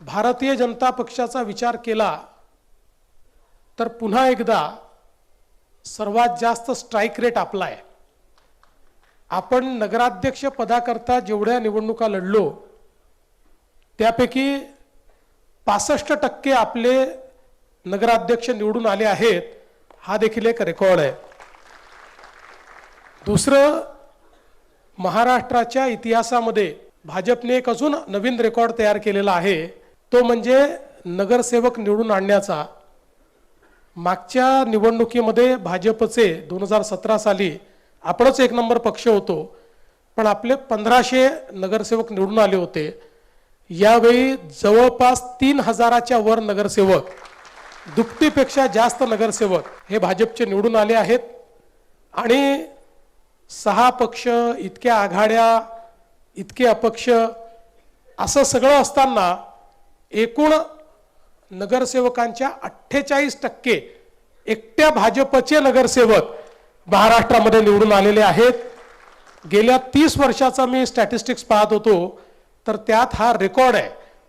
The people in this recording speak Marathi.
भारतीय जनता पक्षाचा विचार केला तर पुन्हा एकदा सर्वात जास्त स्ट्राईक रेट आपला आहे. आपण नगराध्यक्ष पदाकरता जेवढ्या निवडणुका लढलो त्यापैकी पासष्ट टक्के आपले नगराध्यक्ष निवडून आले आहेत हा देखील एक रेकॉर्ड आहे. दुसरं महाराष्ट्राच्या इतिहासामध्ये भाजपने एक अजून नवीन रेकॉर्ड तयार केलेला आहे. तो म्हणजे नगरसेवक निवडून आणण्याचा. मागच्या निवडणुकीमध्ये भाजपचे दोन हजार सतरा साली आपणच एक नंबर पक्ष होतो पण आपले पंधराशे नगरसेवक निवडून आले होते. यावेळी जवळपास तीन हजाराच्या वर नगरसेवक दुपटीपेक्षा जास्त नगरसेवक हे भाजपचे निवडून आले आहेत. आणि सहा पक्ष इतक्या आघाड्या इतके अपक्ष असं सगळं असताना एकूण नगरसेवकांच्या अठ्ठेचाळीस टक्के एकट्या भाजपचे नगरसेवक महाराष्ट्रामध्ये निवडून आलेले आहेत. गेल्या तीस वर्षाचा मी स्टॅटिस्टिक्स पाहत होतो तर त्यात हा रेकॉर्ड आहे.